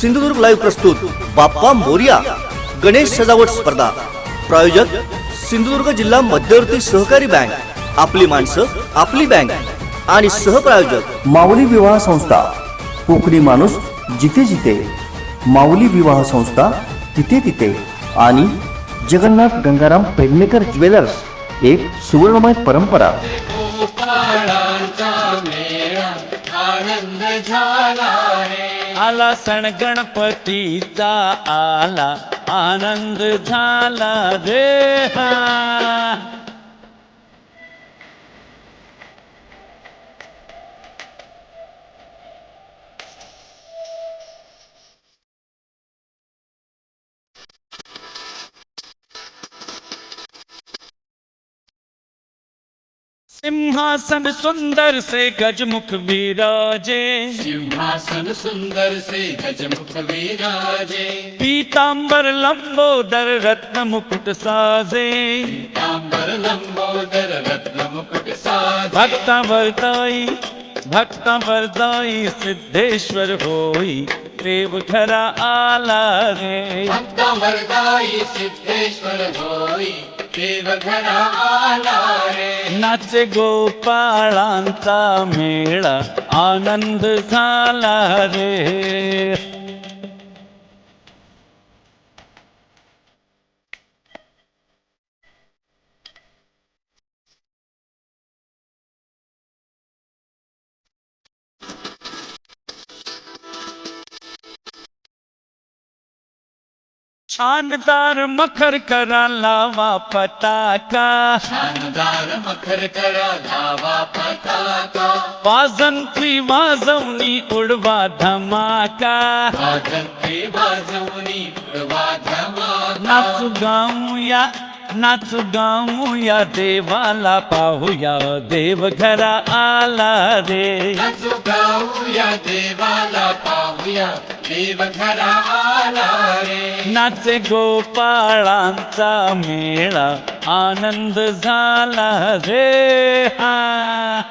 Sindhudurg live प्रस्तुत बाप्पा मोरिया गणेश सजावट स्पर्धा. प्रायोजक सिंधुदुर्ग जिल्हा मध्यवर्ती सहकारी बँक. आपली माणसं आपली बँक. आणि सहप्रायोजक माऊली विवाह संस्था. कोकणी माणूस जिथे जिथे. माऊली विवाह संस्था तिथे तिथे. आणि जगन्नाथ गंगाराम पेडणेकर ज्वेलर्स एक सुवर्णमय परंपरा. आला सण गणपतीचा आला. आनंद झाला रे हा सिंहासन सुंदर से गजमुख विराजे। सिंहासन सुंदर से गजमुख विराजे। पीतांबर लंबोदर रत्न मुकुट साजे। तांबर लंबोदर रत्न मुकुट साज। भक्ता वरदाई भक्ता वरदाई सिद्धेश्वर होई देव खरा आला रे। भक्ता वरदाई सिद्धेश्वर होई। नाचे गोपाळांचा मेळा आनंद झाला रे. शानदार मखर करा लावा पताका शानदार मखर करा धावा पताका वाजंत्री वाजवणी उडवा धमाका। वाजंत्री वाजवणी उडवा धमाका। नाचू गाऊया नाचू गाऊया देवाला पाहूया देव घरा आला रे. नाचू गाऊया देवाला पाहूया देव घरा आला रे. नाचे गोपाळांचा मेळा आनंद झाला रे. हा.